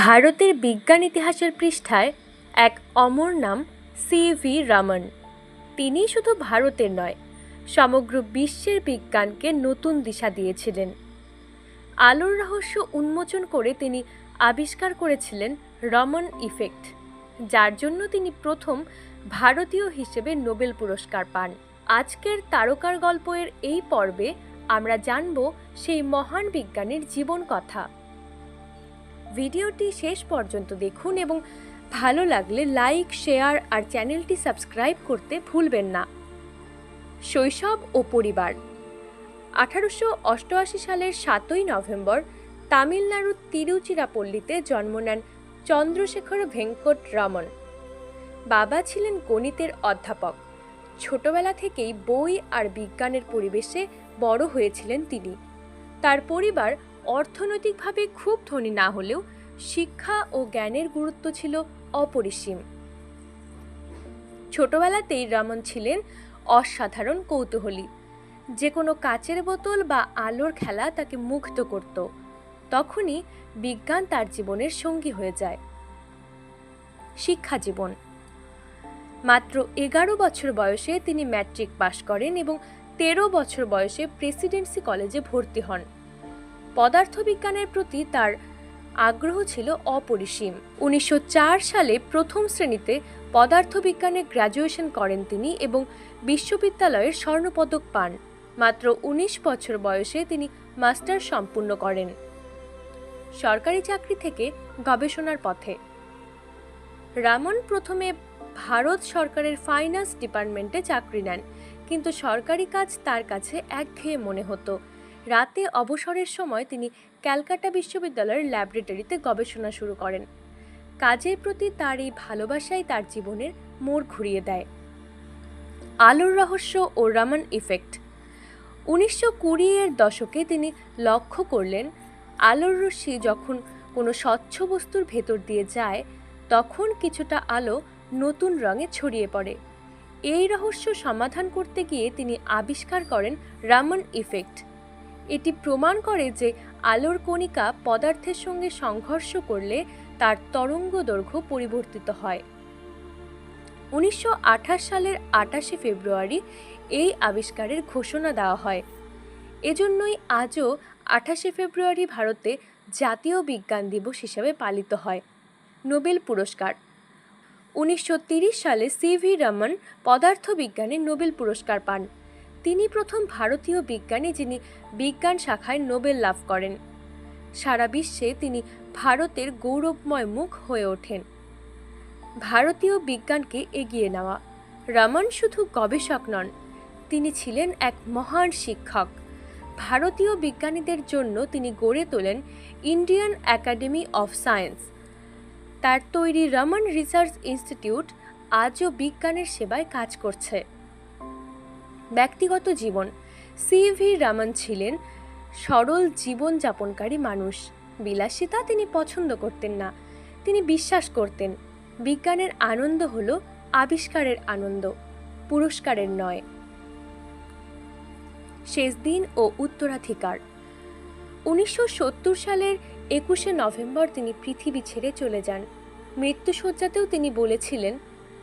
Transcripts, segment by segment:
ভারতের বিজ্ঞান ইতিহাসের পৃষ্ঠায় এক অমর নাম সি ভি রামন। তিনি শুধু ভারতের নয়, সমগ্র বিশ্বের বিজ্ঞানকে নতুন দিশা দিয়েছিলেন। আলোর রহস্য উন্মোচন করে তিনি আবিষ্কার করেছিলেন রমন ইফেক্ট, যার জন্য তিনি প্রথম ভারতীয় হিসেবে নোবেল পুরস্কার পান। আজকের তারকার গল্পের এই পর্বে আমরা জানব সেই মহান বিজ্ঞানীর জীবন কথা। ভিডিওটি শেষ পর্যন্ত দেখুন এবং ভালো লাগলে লাইক, শেয়ার আর চ্যানেলটি সাবস্ক্রাইব করতে ভুলবেন না। শৈশব ও পরিবার। আঠারোশো অষ্টআশি সালের সাতই নভেম্বর তামিলনাড়ুর তিরুচিরাপল্লীতে জন্ম নেন চন্দ্রশেখর ভেঙ্কট রমন। বাবা ছিলেন গণিতের অধ্যাপক। ছোটবেলা থেকেই বই আর বিজ্ঞানের পরিবেশে বড় হয়েছিলেন তিনি। তার পরিবার অর্থনৈতিকভাবে খুব ধনী না হলেও শিক্ষা ও জ্ঞানের গুরুত্ব ছিল অপরিসীম। ছোটবেলাতেই রমন ছিলেন অসাধারণ কৌতূহলী। যে কোনো কাচের বোতল বা আলোর খেলা তাকে মুগ্ধ করত। তখনই বিজ্ঞান তার জীবনের সঙ্গী হয়ে যায়। শিক্ষা জীবন। মাত্র এগারো বছর বয়সে তিনি ম্যাট্রিক পাশ করেন এবং তেরো বছর বয়সে প্রেসিডেন্সি কলেজে ভর্তি হন। পদার্থবিজ্ঞানের প্রতি তার আগ্রহ ছিল অপরিসীম। উনিশশো চার সালে প্রথম শ্রেণীতে পদার্থবিজ্ঞানে গ্র্যাজুয়েশন করেন তিনি এবং বিশ্ববিদ্যালয়ের স্বর্ণপদক পান। মাত্র ১৯ বছর বয়সে তিনি মাস্টার সম্পূর্ণ করেন। সরকারি চাকরি থেকে গবেষণার পথে। রামন প্রথমে ভারত সরকারের ফাইন্যান্স ডিপার্টমেন্টে চাকরি নেন, কিন্তু সরকারি কাজ তার কাছে একঘেয়ে মনে হতো। রাতে অবসরের সময় তিনি ক্যালকাটা বিশ্ববিদ্যালয়ের ল্যাবরেটরিতে গবেষণা শুরু করেন। কাজের প্রতি তার এই ভালোবাসাই তার জীবনের মোড় ঘুরিয়ে দেয়। আলোর রহস্য ও রামন ইফেক্ট। উনিশশো কুড়ি এর দশকে তিনি লক্ষ্য করলেন, আলোর রশ্মি যখন কোনো স্বচ্ছ বস্তুর ভেতর দিয়ে যায়, তখন কিছুটা আলো নতুন রঙে ছড়িয়ে পড়ে। এই রহস্য সমাধান করতে গিয়ে তিনি আবিষ্কার করেন রামন ইফেক্ট। এটি প্রমাণ করে যে আলোর কণিকা পদার্থের সঙ্গে সংঘর্ষ করলে তার তরঙ্গ দৈর্ঘ্য পরিবর্তিত হয়। উনিশশো আঠাশ সালের আটাশে ফেব্রুয়ারি এই আবিষ্কারের ঘোষণা দেওয়া হয়। এজন্যই আজও আঠাশে ফেব্রুয়ারি ভারতে জাতীয় বিজ্ঞান দিবস হিসেবে পালিত হয়। নোবেল পুরস্কার। উনিশশো সালে সি ভি রমন পদার্থবিজ্ঞানে নোবেল পুরস্কার পান। তিনি প্রথম ভারতীয় বিজ্ঞানী যিনি বিজ্ঞান শাখায় নোবেল লাভ করেন। সারা বিশ্বে তিনি ভারতের গৌরবময় মুখ হয়ে ওঠেন। ভারতীয় বিজ্ঞানকে এগিয়ে নেওয়া। রমন শুধু গবেষক নন, তিনি ছিলেন এক মহান শিক্ষক। ভারতীয় বিজ্ঞানীদের জন্য তিনি গড়ে তোলেন ইন্ডিয়ান একাডেমি অফ সায়েন্স। তার তৈরি রমন রিসার্চ ইনস্টিটিউট আজও বিজ্ঞানের সেবায় কাজ করছে। ব্যক্তিগত জীবন। সি ভি রামন ছিলেন সরল জীবনযাপনকারী মানুষ। বিলাসিতা তিনি পছন্দ করতেন না। তিনি বিশ্বাস করতেন, বিজ্ঞানের আনন্দ হল আবিষ্কারের আনন্দ, পুরস্কারের নয়। শেষ দিন ও উত্তরাধিকার। উনিশশো সত্তর সালের একুশে নভেম্বর তিনি পৃথিবী ছেড়ে চলে যান। মৃত্যুসজ্জাতেও তিনি বলেছিলেন,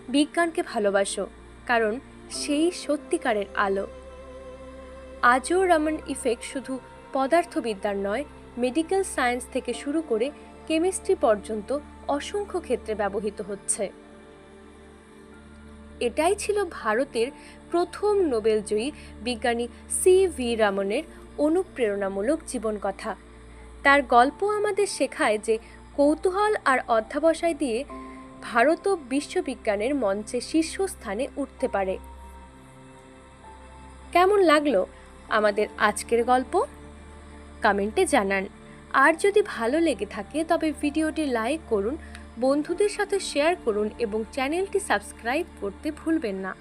বিজ্ঞানকে ভালোবাসো। কারণ সেই সত্যিকারের আলো। আজও রমন ইফেক্ট শুধু পদার্থবিদ্যার নয়, মেডিকেল সায়েন্স থেকে শুরু করে কেমিস্ট্রি পর্যন্ত অসংখ্য ক্ষেত্রে ব্যবহৃত হচ্ছে। এটাই ছিল ভারতের প্রথম নোবেলজয়ী বিজ্ঞানী সি ভি রামনের অনুপ্রেরণামূলক জীবন কথা তার গল্প আমাদের শেখায় যে কৌতূহল আর অধ্যাবসায় দিয়ে ভারতও বিশ্ববিজ্ঞানের মঞ্চে শীর্ষস্থানে উঠতে পারে। কেমন লাগল আমাদের আজকের গল্প? কমেন্টে জানান। আর যদি ভালো লেগে থাকে, তবে ভিডিওটি লাইক করুন, বন্ধুদের সাথে শেয়ার করুন এবং চ্যানেলটি সাবস্ক্রাইব করতে ভুলবেন না।